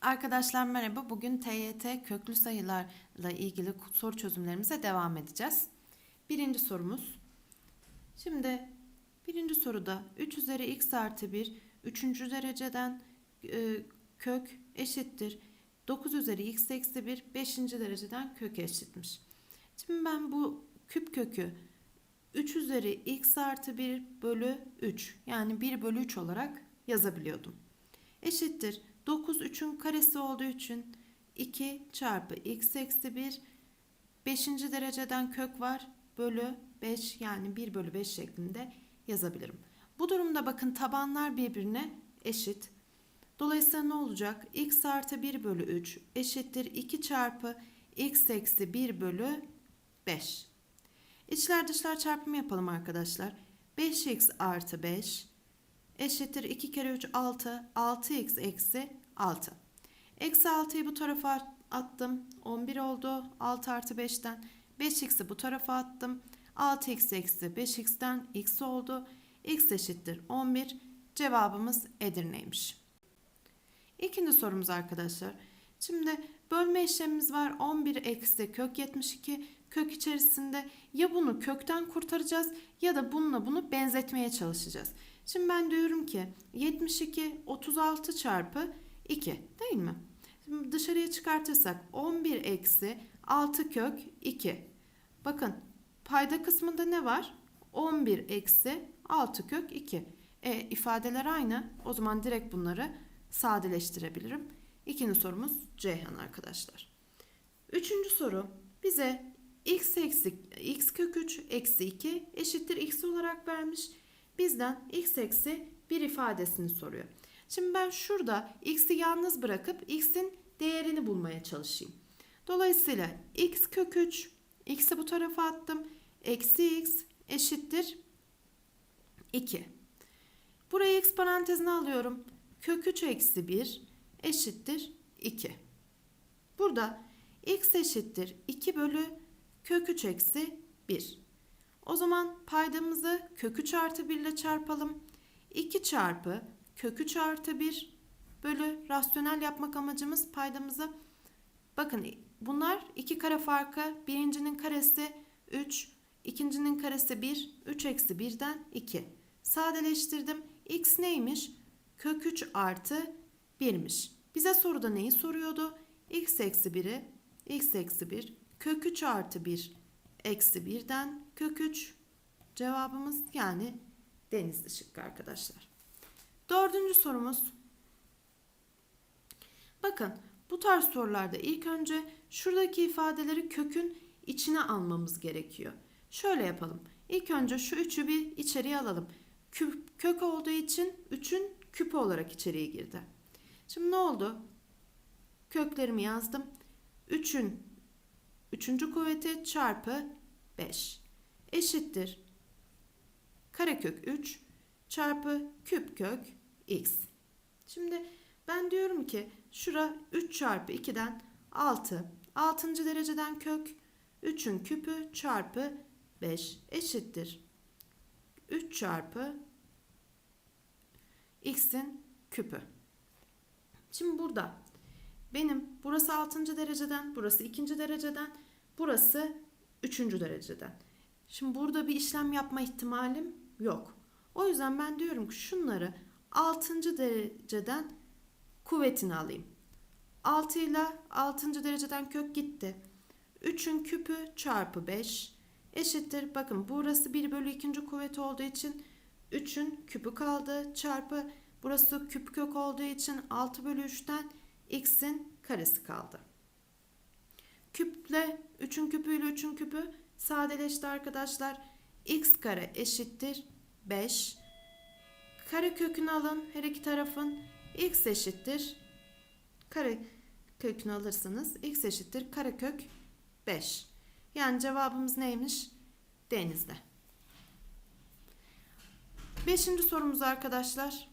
Arkadaşlar merhaba. Bugün TYT köklü sayılarla ilgili soru çözümlerimize devam edeceğiz. Birinci sorumuz. Şimdi birinci soruda 3 üzeri x artı 1 üçüncü dereceden e, kök eşittir. 9 üzeri x eksi 1 beşinci dereceden kök eşitmiş. Şimdi ben bu küp kökü 3 üzeri x artı 1 bölü 3 yani 1 bölü 3 olarak yazabiliyordum. Eşittir 9 3'ün karesi olduğu için 2 çarpı x eksi 1 5. dereceden kök var bölü 5 yani 1 bölü 5 şeklinde yazabilirim. Bu durumda bakın tabanlar birbirine eşit. Dolayısıyla ne olacak? x artı 1 bölü 3 eşittir 2 çarpı x eksi 1 bölü 5. İçler dışlar çarpımı yapalım arkadaşlar. 5x artı 5 eşittir 2 kere 3 6. 6x eksi 6. Eksi 6'yı bu tarafa attım. 11 oldu. 6 artı 5'ten. 5x'i bu tarafa attım. 6x eksi 5x'ten x oldu. x eşittir 11. Cevabımız Edirne'ymiş. İkinci sorumuz arkadaşlar. Şimdi bölme işlemimiz var. 11 eksi kök 72 kök içerisinde ya bunu kökten kurtaracağız ya da bununla bunu benzetmeye çalışacağız. Şimdi ben diyorum ki 72 36 çarpı 2 değil mi? Şimdi dışarıya çıkartırsak 11 eksi 6 kök 2. Bakın payda kısmında ne var? 11 eksi 6 kök 2. E, ifadeler aynı. O zaman direkt bunları sadeleştirebilirim. İkinci sorumuz Ceyhan arkadaşlar. Üçüncü soru bize x eksi x kök 3 eksi 2 eşittir x olarak vermiş. Bizden x eksi 1 ifadesini soruyor. Şimdi ben şurada x'i yalnız bırakıp x'in değerini bulmaya çalışayım. Dolayısıyla x kök 3 x'i bu tarafa attım. Eksi x eşittir 2. Burayı x parantezine alıyorum. Kök 3 eksi 1 eşittir 2. Burada x eşittir 2 bölü kök 3 eksi 1. O zaman paydamızı kök 3 artı 1 ile çarpalım. 2 çarpı kök 3 artı 1 bölü rasyonel yapmak amacımız paydamızı. Bakın bunlar iki kare farkı. Birincinin karesi 3, ikincinin karesi 1, 3 eksi 1'den 2. Sadeleştirdim. x neymiş? Kök 3 artı 1'miş. Bize soruda neyi soruyordu? x eksi 1'i, x eksi 1, kök 3 artı 1 eksi 1'den kök 3 cevabımız yani denizli şıkkı arkadaşlar. Dördüncü sorumuz. Bakın bu tarz sorularda ilk önce şuradaki ifadeleri kökün içine almamız gerekiyor. Şöyle yapalım. İlk önce şu 3'ü bir içeriye alalım. Küp, kök olduğu için 3'ün küpü olarak içeriye girdi. Şimdi ne oldu? Köklerimi yazdım. 3'ün 3. kuvveti çarpı 5 eşittir karekök 3 çarpı küp kök x. Şimdi ben diyorum ki şura 3 çarpı 2'den 6. 6. dereceden kök 3'ün küpü çarpı 5 eşittir. 3 çarpı x'in küpü. Şimdi burada benim burası 6. dereceden, burası 2. dereceden, burası 3. dereceden. Şimdi burada bir işlem yapma ihtimalim yok. O yüzden ben diyorum ki şunları 6. dereceden kuvvetini alayım. 6 ile 6. dereceden kök gitti. 3'ün küpü çarpı 5 eşittir. Bakın burası 1 bölü 2. kuvvet olduğu için 3'ün küpü kaldı. Çarpı burası küp kök olduğu için 6 bölü 3'ten x'in karesi kaldı. Küple 3'ün küpüyle 3'ün küpü sadeleşti arkadaşlar. x kare eşittir 5. Kare kökünü alın her iki tarafın. x eşittir kare kökünü alırsanız x eşittir karekök 5. Yani cevabımız neymiş? Denizde. Beşinci sorumuz arkadaşlar.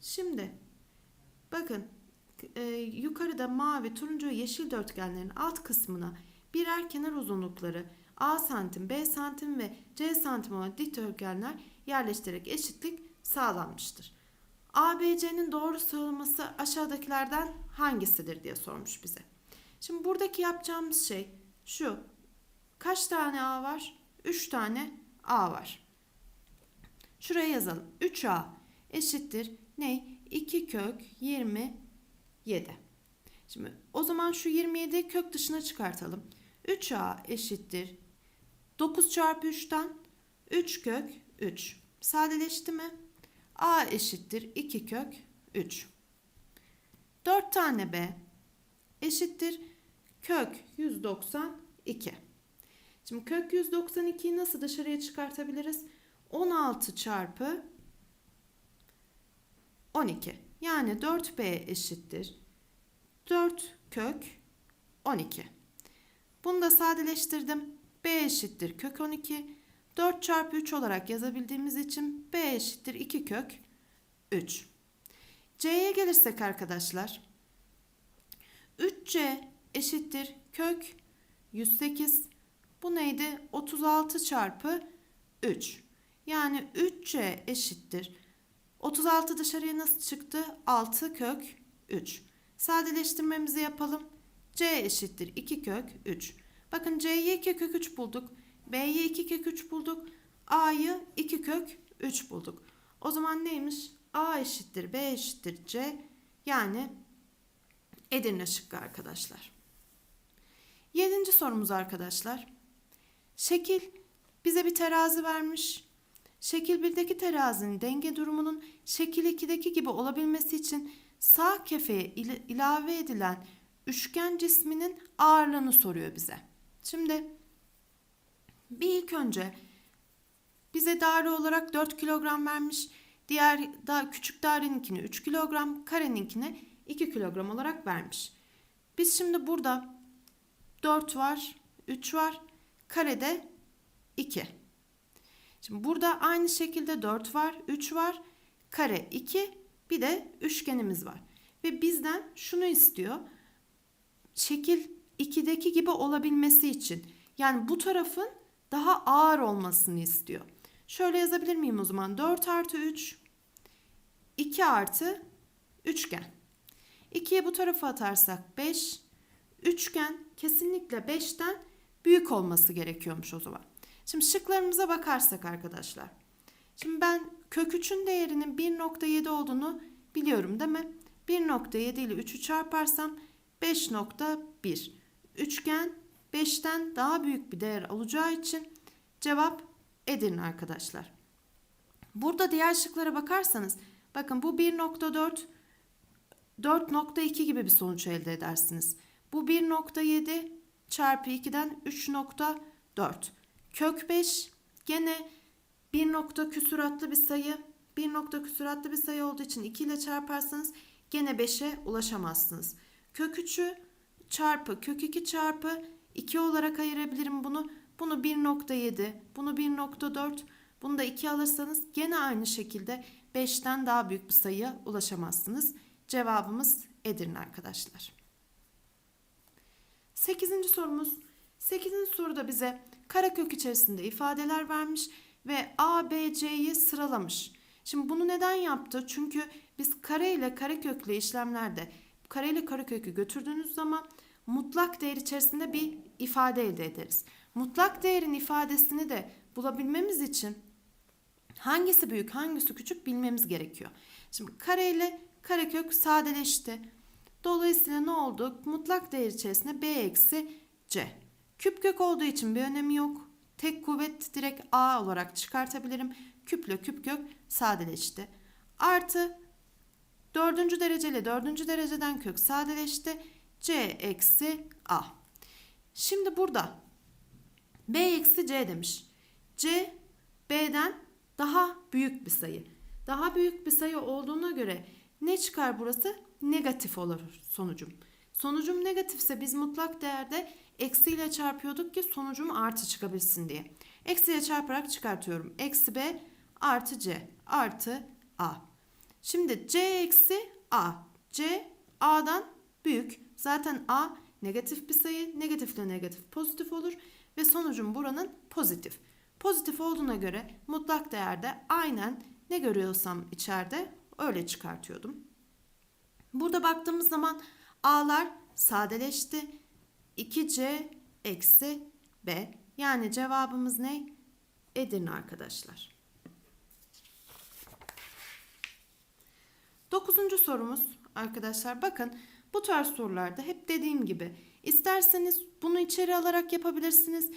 Şimdi bakın e, yukarıda mavi, turuncu ve yeşil dörtgenlerin alt kısmına birer kenar uzunlukları A santim, B santim ve C santim olan dikdörtgenler yerleştirerek eşitlik sağlanmıştır. ABC'nin doğru sıralaması aşağıdakilerden hangisidir diye sormuş bize. Şimdi buradaki yapacağımız şey şu. Kaç tane A var? 3 tane A var. Şuraya yazalım. 3A eşittir ne? 2 kök 27. Şimdi o zaman şu 27'yi kök dışına çıkartalım. 3A eşittir 9 çarpı 3'ten 3 kök 3. Sadeleşti mi? A eşittir 2 kök 3. 4 tane B eşittir kök 192. Şimdi kök 192'yi nasıl dışarıya çıkartabiliriz? 16 çarpı 12. Yani 4B eşittir 4 kök 12. Bunu da sadeleştirdim. B eşittir kök 12. 4 çarpı 3 olarak yazabildiğimiz için B eşittir 2 kök 3. C'ye gelirsek arkadaşlar. 3C eşittir kök 108. Bu neydi? 36 çarpı 3. Yani 3C eşittir. 36 dışarıya nasıl çıktı? 6 kök 3. Sadeleştirmemizi yapalım. C eşittir 2 kök 3. Bakın C'yi 2 kök 3 bulduk. B'yi 2 kök 3 bulduk. A'yı 2 kök 3 bulduk. O zaman neymiş? A eşittir B eşittir C. Yani Edirne şıkkı arkadaşlar. Yedinci sorumuz arkadaşlar. Şekil bize bir terazi vermiş. Şekil 1'deki terazinin denge durumunun şekil 2'deki gibi olabilmesi için sağ kefeye il- ilave edilen üçgen cisminin ağırlığını soruyor bize. Şimdi bir ilk önce bize daire olarak 4 kilogram vermiş. Diğer daha küçük daireninkini 3 kilogram, kareninkini 2 kilogram olarak vermiş. Biz şimdi burada 4 var, 3 var, karede 2. Şimdi burada aynı şekilde 4 var, 3 var, kare 2, bir de üçgenimiz var. Ve bizden şunu istiyor. Şekil 2'deki gibi olabilmesi için. Yani bu tarafın daha ağır olmasını istiyor. Şöyle yazabilir miyim o zaman? 4 artı 3, 2 artı üçgen. 2'yi bu tarafa atarsak 5, üçgen kesinlikle 5'ten büyük olması gerekiyormuş o zaman. Şimdi şıklarımıza bakarsak arkadaşlar. Şimdi ben kök 3'ün değerinin 1.7 olduğunu biliyorum değil mi? 1.7 ile 3'ü çarparsam 5.1. Üçgen 5'ten daha büyük bir değer alacağı için cevap Edirne arkadaşlar. Burada diğer şıklara bakarsanız bakın bu 1.4 4.2 gibi bir sonuç elde edersiniz. Bu 1.7 çarpı 2'den 3.4. Kök 5 gene 1 nokta küsuratlı bir sayı. 1 nokta küsuratlı bir sayı olduğu için 2 ile çarparsanız gene 5'e ulaşamazsınız. Kök 3'ü çarpı kök 2 çarpı 2 olarak ayırabilirim bunu. Bunu 1.7, bunu 1.4, bunu da 2 alırsanız gene aynı şekilde 5'ten daha büyük bir sayıya ulaşamazsınız. Cevabımız Edirne arkadaşlar. 8. sorumuz. 8. soruda bize karekök içerisinde ifadeler vermiş ve A, B, C'yi sıralamış. Şimdi bunu neden yaptı? Çünkü biz kare ile karekökle işlemlerde kare ile karekökü götürdüğünüz zaman mutlak değer içerisinde bir ifade elde ederiz. Mutlak değerin ifadesini de bulabilmemiz için hangisi büyük hangisi küçük bilmemiz gerekiyor. Şimdi kare ile karekök sadeleşti. Dolayısıyla ne oldu? Mutlak değer içerisinde b eksi c. Küp kök olduğu için bir önemi yok. Tek kuvvet direkt a olarak çıkartabilirim. Küple küp kök sadeleşti. Artı dördüncü dereceli dördüncü dereceden kök sadeleşti. c eksi a. Şimdi burada b eksi c demiş. c b'den daha büyük bir sayı. Daha büyük bir sayı olduğuna göre ne çıkar burası? Negatif olur sonucum. Sonucum negatifse biz mutlak değerde eksiyle çarpıyorduk ki sonucum artı çıkabilsin diye. Eksiyle çarparak çıkartıyorum. Eksi b artı c artı a. Şimdi c eksi a. c a'dan büyük. Zaten a negatif bir sayı. Negatifle negatif pozitif olur. Ve sonucum buranın pozitif. Pozitif olduğuna göre mutlak değerde aynen ne görüyorsam içeride öyle çıkartıyordum. Burada baktığımız zaman a'lar sadeleşti. 2c eksi b. Yani cevabımız ne? Edirne arkadaşlar. Dokuzuncu sorumuz arkadaşlar bakın bu tarz sorularda hep dediğim gibi isterseniz bunu içeri alarak yapabilirsiniz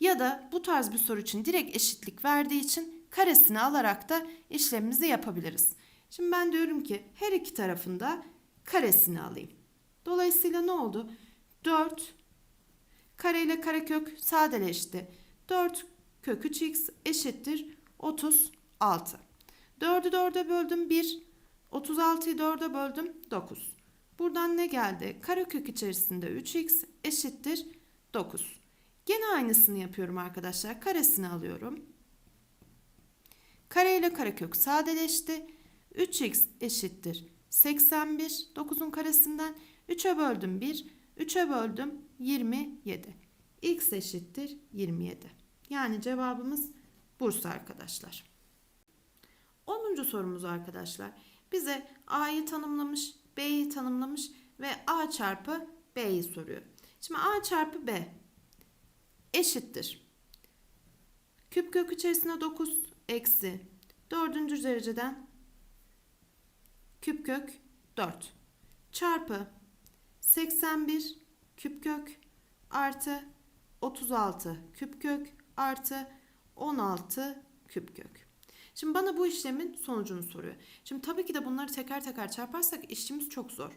ya da bu tarz bir soru için direkt eşitlik verdiği için karesini alarak da işlemimizi yapabiliriz. Şimdi ben diyorum ki her iki tarafında karesini alayım. Dolayısıyla ne oldu? 4 kare ile karekök sadeleşti. 4 kök 3x eşittir 36. 4'ü 4'e böldüm 1. 36'yı 4'e böldüm 9. Buradan ne geldi? Karekök içerisinde 3x eşittir 9. Gene aynısını yapıyorum arkadaşlar. Karesini alıyorum. Kare ile karekök sadeleşti. 3x eşittir 81. 9'un karesinden 3'e böldüm 1. 3'e böldüm 27. x eşittir 27. Yani cevabımız Bursa arkadaşlar. 10. sorumuz arkadaşlar. Bize A'yı tanımlamış, B'yi tanımlamış ve A çarpı B'yi soruyor. Şimdi A çarpı B eşittir. Küp kök içerisinde 9 eksi 4. dereceden küp kök 4 çarpı 81 küp kök artı 36 küp kök artı 16 küp kök. Şimdi bana bu işlemin sonucunu soruyor. Şimdi tabii ki de bunları teker teker çarparsak işimiz çok zor.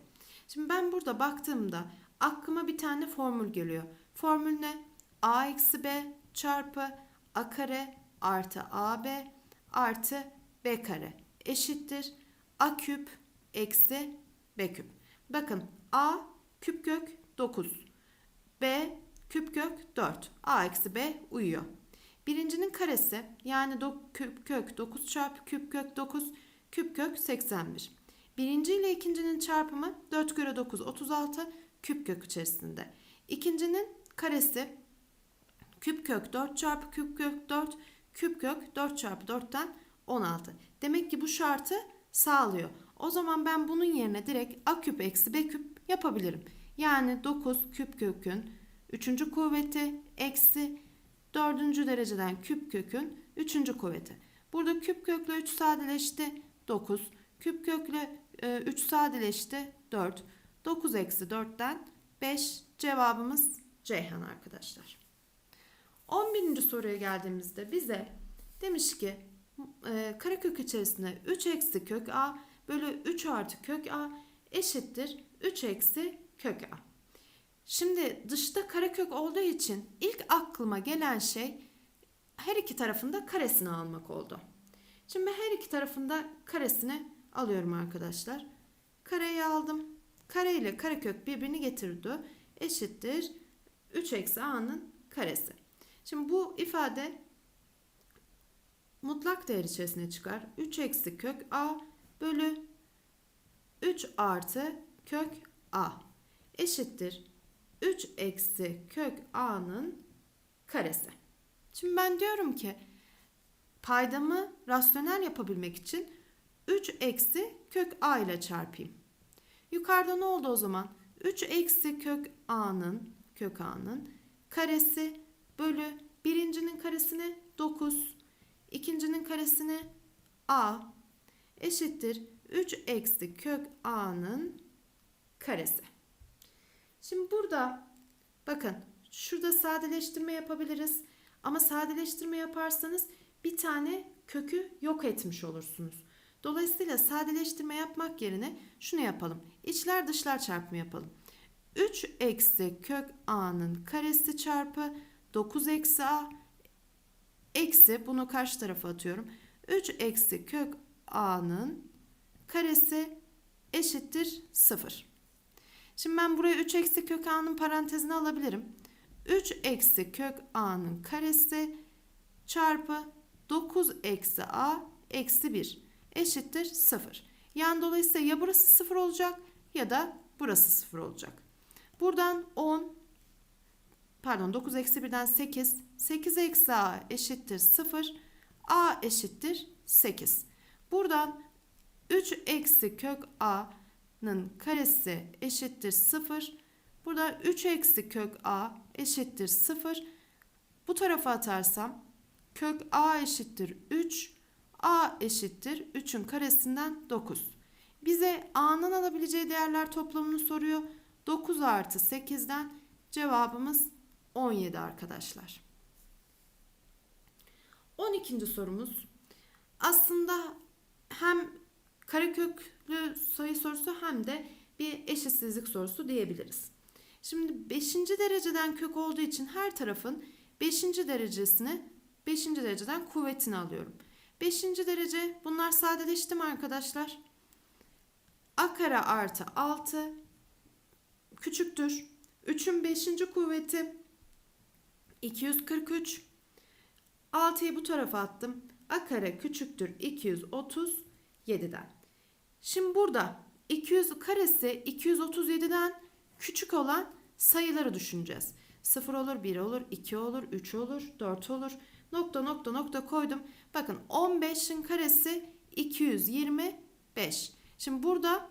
Şimdi ben burada baktığımda aklıma bir tane formül geliyor. Formül ne? a eksi b çarpı a kare artı ab artı b kare eşittir a küp eksi b küp. Bakın a küp kök 9 b küp kök 4 a eksi b uyuyor. Birincinin karesi yani küp kök 9 çarpı küp kök 9 küp kök 81. Birinci ile ikincinin çarpımı 4 kere 9 36 küp kök içerisinde. İkincinin karesi küp kök 4 çarpı küp kök 4 küp kök 4 çarpı 4'ten 16. Demek ki bu şartı sağlıyor. O zaman ben bunun yerine direkt a küp eksi b küp yapabilirim. Yani 9 küp kökün 3. kuvveti eksi 4. dereceden küp kökün 3. kuvveti. Burada küp kökle 3 sadeleşti 9. Küp kökle 3 sadeleşti 4. 9 eksi 4'ten 5 cevabımız Ceyhan arkadaşlar. 11. soruya geldiğimizde bize demiş ki e, karekök içerisinde 3 eksi kök a bölü 3 artı kök a eşittir 3 eksi kök a. Şimdi dışta karekök olduğu için ilk aklıma gelen şey her iki tarafında karesini almak oldu. Şimdi her iki tarafında karesini alıyorum arkadaşlar. Kareyi aldım. Kare ile karekök birbirini getirdi. Eşittir 3 eksi a'nın karesi. Şimdi bu ifade mutlak değer içerisine çıkar. 3 eksi kök a bölü 3 artı kök a eşittir 3 eksi kök a'nın karesi. Şimdi ben diyorum ki paydamı rasyonel yapabilmek için 3 eksi kök a ile çarpayım. Yukarıda ne oldu o zaman? 3 eksi kök a'nın kök a'nın karesi bölü birincinin karesine 9, ikincinin karesine a eşittir 3 eksi kök a'nın karesi. Şimdi burada bakın şurada sadeleştirme yapabiliriz. Ama sadeleştirme yaparsanız bir tane kökü yok etmiş olursunuz. Dolayısıyla sadeleştirme yapmak yerine şunu yapalım. İçler dışlar çarpımı yapalım. 3 eksi kök a'nın karesi çarpı 9 eksi a eksi bunu karşı tarafa atıyorum. 3 eksi kök a'nın karesi eşittir 0. Şimdi ben buraya 3 eksi kök a'nın parantezini alabilirim. 3 eksi kök a'nın karesi çarpı 9 eksi a eksi 1 eşittir 0. Yani dolayısıyla ya burası 0 olacak ya da burası 0 olacak. Buradan 10 pardon 9 eksi 1'den 8 8 eksi a eşittir 0 a eşittir 8. Buradan 3 eksi kök a'nın karesi eşittir 0. Burada 3 eksi kök a eşittir 0. Bu tarafa atarsam kök a eşittir 3. a eşittir 3'ün karesinden 9. Bize a'nın alabileceği değerler toplamını soruyor. 9 artı 8'den cevabımız 17 arkadaşlar. 12. sorumuz aslında hem kareköklü sayı sorusu hem de bir eşitsizlik sorusu diyebiliriz. Şimdi 5. dereceden kök olduğu için her tarafın 5. derecesini 5. dereceden kuvvetini alıyorum. 5. derece bunlar sadeleşti mi arkadaşlar? A kare artı 6 küçüktür. 3'ün 5. kuvveti 243. 6'yı bu tarafa attım. A kare küçüktür 237'den. Şimdi burada 200 karesi 237'den küçük olan sayıları düşüneceğiz. 0 olur, 1 olur, 2 olur, 3 olur, 4 olur. Nokta nokta nokta koydum. Bakın 15'in karesi 225. Şimdi burada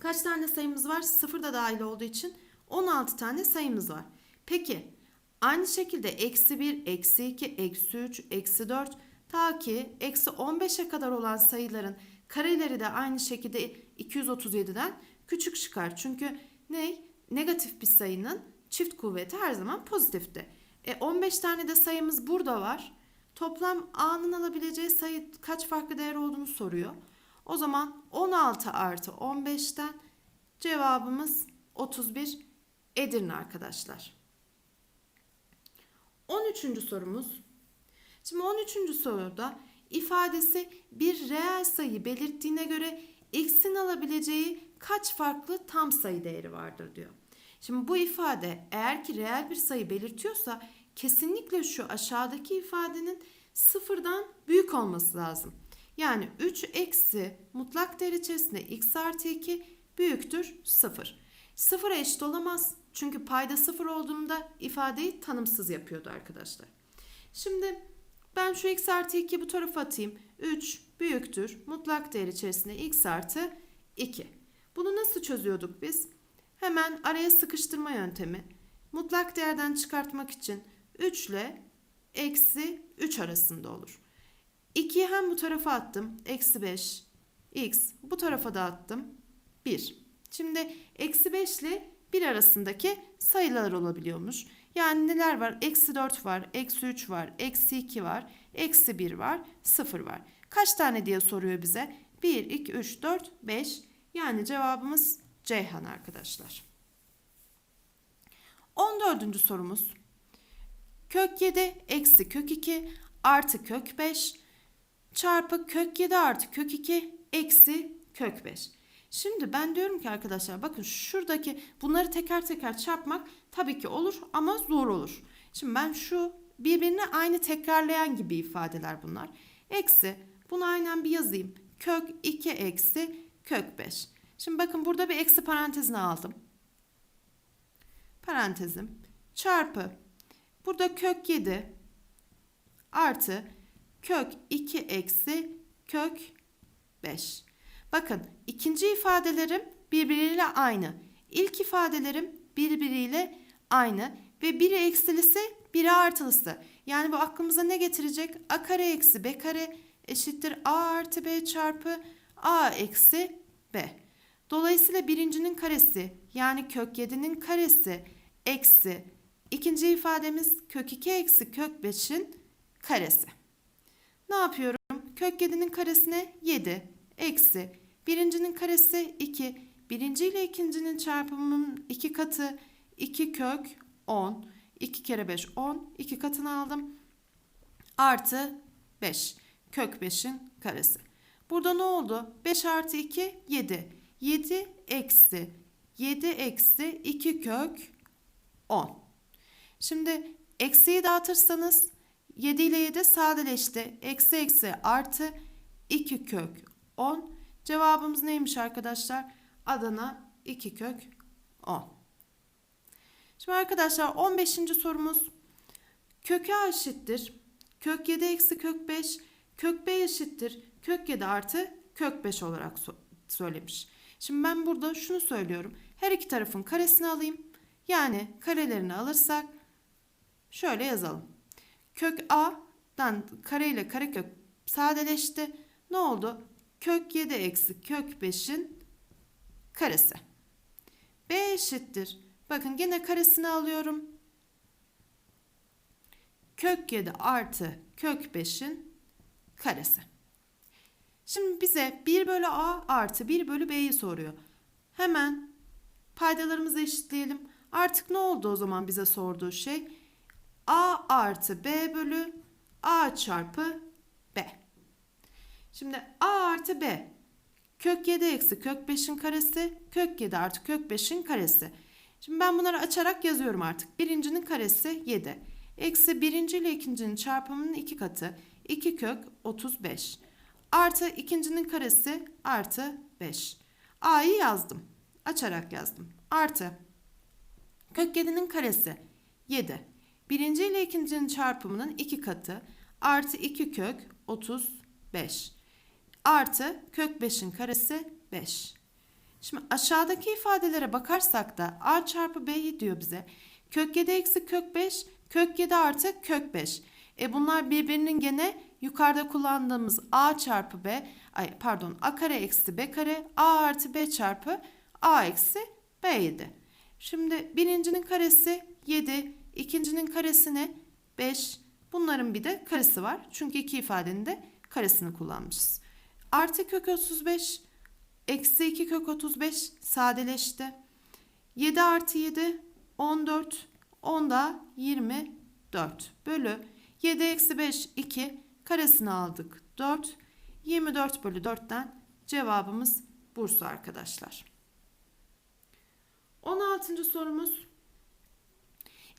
kaç tane sayımız var? 0 da dahil olduğu için 16 tane sayımız var. Peki aynı şekilde eksi 1, eksi 2, eksi 3, eksi 4 ta ki eksi 15'e kadar olan sayıların kareleri de aynı şekilde 237'den küçük çıkar. Çünkü ne? Negatif bir sayının çift kuvveti her zaman pozitifti. E 15 tane de sayımız burada var. Toplam a'nın alabileceği sayı kaç farklı değer olduğunu soruyor. O zaman 16 artı 15'ten cevabımız 31 Edirne arkadaşlar. 13. sorumuz. Şimdi 13. soruda ifadesi bir reel sayı belirttiğine göre x'in alabileceği kaç farklı tam sayı değeri vardır diyor. Şimdi bu ifade eğer ki reel bir sayı belirtiyorsa kesinlikle şu aşağıdaki ifadenin sıfırdan büyük olması lazım. Yani 3 eksi mutlak değer içerisinde x artı 2 büyüktür 0. Sıfıra eşit olamaz. Çünkü payda sıfır olduğunda ifadeyi tanımsız yapıyordu arkadaşlar. Şimdi ben şu x artı 2 bu tarafa atayım. 3 büyüktür mutlak değer içerisinde x artı 2. Bunu nasıl çözüyorduk biz? Hemen araya sıkıştırma yöntemi. Mutlak değerden çıkartmak için 3 ile eksi 3 arasında olur. 2'yi hem bu tarafa attım. Eksi 5. X. Bu tarafa da attım. 1. Şimdi eksi 5 ile 1 arasındaki sayılar olabiliyormuş. Yani neler var? Eksi 4 var. Eksi 3 var. Eksi 2 var. Eksi 1 var. 0 var. Kaç tane diye soruyor bize? 1, 2, 3, 4, 5. Yani cevabımız Ceyhan arkadaşlar. 14. sorumuz. Kök 7 eksi kök 2 artı kök 5 çarpı kök 7 artı kök 2 eksi kök 5. Şimdi ben diyorum ki arkadaşlar bakın şuradaki bunları teker teker çarpmak tabii ki olur ama zor olur. Şimdi ben şu birbirine aynı tekrarlayan gibi ifadeler bunlar. Eksi bunu aynen bir yazayım. Kök 2 eksi kök 5. Şimdi bakın burada bir eksi parantezine aldım. Parantezim çarpı burada kök 7 artı kök 2 eksi kök 5. Bakın ikinci ifadelerim birbiriyle aynı. İlk ifadelerim birbiriyle aynı ve biri eksilisi biri artılısı. Yani bu aklımıza ne getirecek? A kare eksi B kare eşittir A artı B çarpı A eksi B. Dolayısıyla birincinin karesi yani kök 7'nin karesi eksi ikinci ifademiz kök 2 eksi kök 5'in karesi. Ne yapıyorum? Kök 7'nin karesine 7 eksi birincinin karesi 2. Birinci ile ikincinin çarpımının iki katı 2 kök 10. 2 kere 5 10. 2 katını aldım. Artı 5. Kök 5'in karesi. Burada ne oldu? 5 artı 2 7. 7 eksi 7 eksi 2 kök 10. Şimdi eksiyi dağıtırsanız 7 ile 7 sadeleşti. Eksi eksi artı 2 kök 10. Cevabımız neymiş arkadaşlar? Adana 2 kök 10. Şimdi arkadaşlar 15. sorumuz. Köke eşittir. Kök 7 eksi kök 5. Kök B eşittir. Kök 7 artı kök 5 olarak so- söylemiş. Şimdi ben burada şunu söylüyorum. Her iki tarafın karesini alayım. Yani karelerini alırsak şöyle yazalım. Kök A'dan kare ile karekök sadeleşti. Ne oldu? Kök 7 eksi kök 5'in karesi. B eşittir. Bakın gene karesini alıyorum. Kök 7 artı kök 5'in karesi. Şimdi bize 1 bölü A artı 1 bölü B'yi soruyor. Hemen paydalarımızı eşitleyelim. Artık ne oldu o zaman bize sorduğu şey? A artı B bölü A çarpı. Şimdi A artı B. Kök 7 eksi kök 5'in karesi. Kök 7 artı kök 5'in karesi. Şimdi ben bunları açarak yazıyorum artık. Birincinin karesi 7. Eksi birinci ile ikincinin çarpımının iki katı. 2 kök 35. Artı ikincinin karesi artı 5. A'yı yazdım. Açarak yazdım. Artı kök 7'nin karesi 7. Birinci ile ikincinin çarpımının iki katı. Artı 2 kök 35. Artı kök 5'in karesi 5. Şimdi aşağıdaki ifadelere bakarsak da a çarpı b'yi diyor bize. Kök 7 eksi kök 5, kök 7 artı kök 5. E bunlar birbirinin gene yukarıda kullandığımız a çarpı b, ay pardon a kare eksi b kare, a artı b çarpı a eksi b7. Şimdi birincinin karesi 7, ikincinin karesi ne? 5. Bunların bir de karesi var. Çünkü iki ifadenin de karesini kullanmışız. Artı kök 35 Eksi 2 kök 35 sadeleşti. 7 artı 7 14. 10 da 24 bölü 7 eksi 5 2 karesini aldık 4. 24 bölü 4'ten cevabımız Bursa arkadaşlar. 16. sorumuz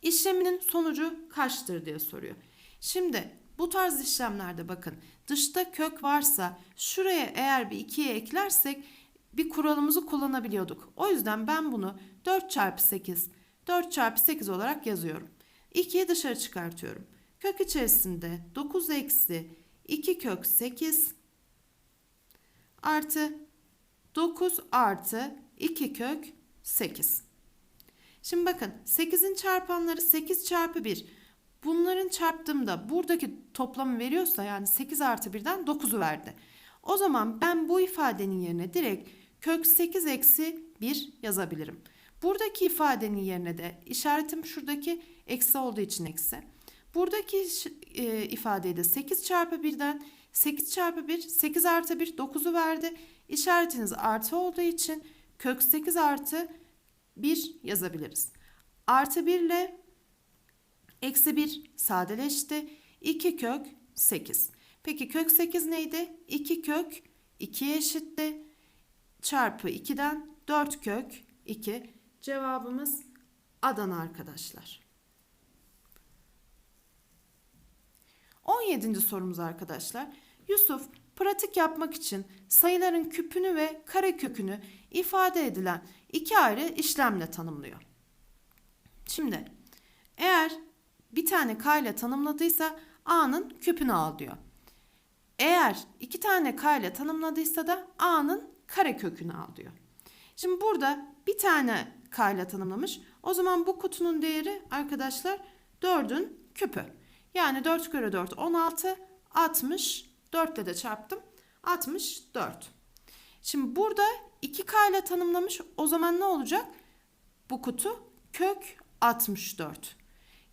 işleminin sonucu kaçtır diye soruyor. Şimdi bu tarz işlemlerde bakın dışta kök varsa şuraya eğer bir 2'ye eklersek bir kuralımızı kullanabiliyorduk. O yüzden ben bunu 4 çarpı 8 4 çarpı 8 olarak yazıyorum. 2'yi dışarı çıkartıyorum. Kök içerisinde 9 eksi 2 kök 8 artı 9 artı 2 kök 8. Şimdi bakın 8'in çarpanları 8 çarpı 1. Bunların çarptığımda buradaki toplamı veriyorsa yani 8 artı 1'den 9'u verdi. O zaman ben bu ifadenin yerine direkt kök 8 eksi 1 yazabilirim. Buradaki ifadenin yerine de işaretim şuradaki eksi olduğu için eksi. Buradaki e, ifadeyi de 8 çarpı 1'den 8 çarpı 1 8 artı 1 9'u verdi. İşaretiniz artı olduğu için kök 8 artı 1 yazabiliriz. Artı 1 ile eksi 1 sadeleşti. 2 kök 8. Peki kök 8 neydi? 2 kök 2'ye eşitti. Çarpı 2'den 4 kök 2. Cevabımız Adana arkadaşlar. 17. sorumuz arkadaşlar. Yusuf pratik yapmak için sayıların küpünü ve karekökünü ifade edilen iki ayrı işlemle tanımlıyor. Şimdi eğer bir tane k ile tanımladıysa a'nın küpünü al diyor. Eğer iki tane k ile tanımladıysa da a'nın karekökünü al diyor. Şimdi burada bir tane k ile tanımlamış. O zaman bu kutunun değeri arkadaşlar 4'ün küpü. Yani 4 kere 4 16 60 4 ile de çarptım. 64. Şimdi burada 2K ile tanımlamış. O zaman ne olacak? Bu kutu kök 64.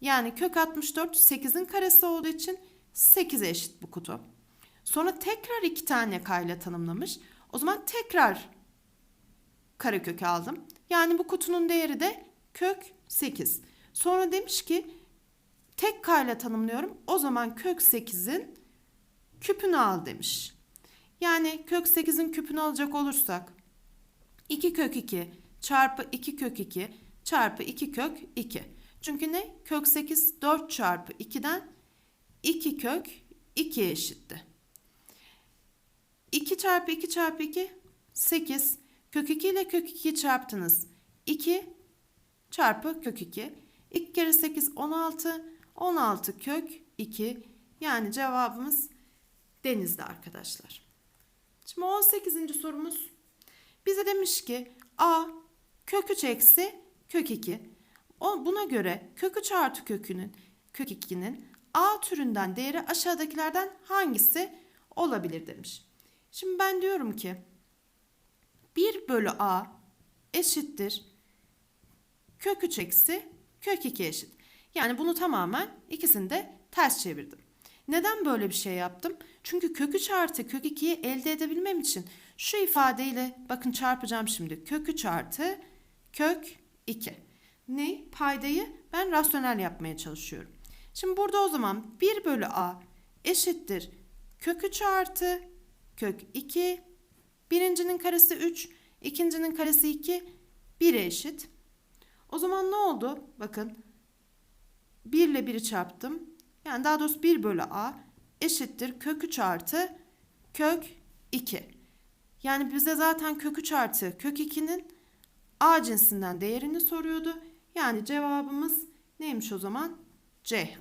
Yani kök 64 8'in karesi olduğu için 8'e eşit bu kutu. Sonra tekrar iki tane K ile tanımlamış. O zaman tekrar karekök aldım. Yani bu kutunun değeri de kök 8. Sonra demiş ki tek K ile tanımlıyorum. O zaman kök 8'in küpünü al demiş. Yani kök 8'in küpünü alacak olursak 2 kök 2 çarpı 2 kök 2 çarpı 2 kök 2. Çünkü ne? Kök 8 4 çarpı 2'den 2 kök 2'ye eşitti. 2 çarpı 2 çarpı 2 8. Kök 2 ile kök 2'yi çarptınız. 2 çarpı kök 2. 2 kere 8 16. 16 kök 2. Yani cevabımız denizde arkadaşlar. Şimdi 18. sorumuz bize demiş ki a kök 3 eksi kök 2. Buna göre kök 3 artı kökünün kök 2'nin a türünden değeri aşağıdakilerden hangisi olabilir demiş. Şimdi ben diyorum ki 1 bölü a eşittir kök 3 eksi kök 2 eşit. Yani bunu tamamen ikisini de ters çevirdim. Neden böyle bir şey yaptım? Çünkü kök 3 artı kök 2'yi elde edebilmem için şu ifadeyle bakın çarpacağım şimdi. Kök 3 artı kök 2. Ne? Paydayı ben rasyonel yapmaya çalışıyorum. Şimdi burada o zaman 1 bölü a eşittir kök 3 artı kök 2. Birincinin karesi 3, ikincinin karesi 2, 1'e eşit. O zaman ne oldu? Bakın 1 ile 1'i çarptım. Yani daha doğrusu 1 bölü a eşittir kök 3 artı kök 2. Yani bize zaten kök 3 artı kök 2'nin a cinsinden değerini soruyordu. Yani cevabımız neymiş o zaman? C.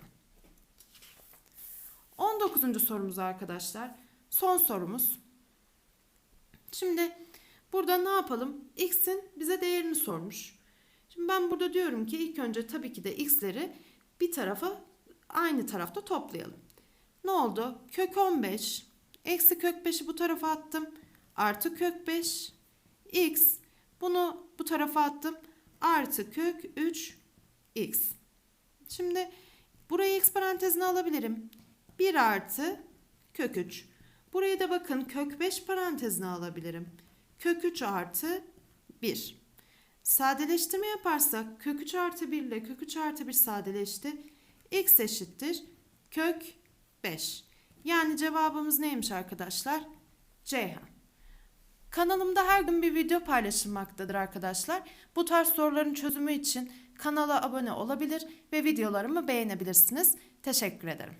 19. sorumuz arkadaşlar. Son sorumuz. Şimdi burada ne yapalım? X'in bize değerini sormuş. Şimdi ben burada diyorum ki ilk önce tabii ki de x'leri bir tarafa aynı tarafta toplayalım. Ne oldu? Kök 15 eksi kök 5'i bu tarafa attım. Artı kök 5 x bunu bu tarafa attım. Artı kök 3 x. Şimdi burayı x parantezine alabilirim. 1 artı kök 3. Burayı da bakın kök 5 parantezine alabilirim. Kök 3 artı 1. Sadeleştirme yaparsak kök 3 artı 1 ile kök 3 artı 1 sadeleşti. x eşittir kök 5. Yani cevabımız neymiş arkadaşlar? Ceyhan. Kanalımda her gün bir video paylaşılmaktadır arkadaşlar. Bu tarz soruların çözümü için kanala abone olabilir ve videolarımı beğenebilirsiniz. Teşekkür ederim.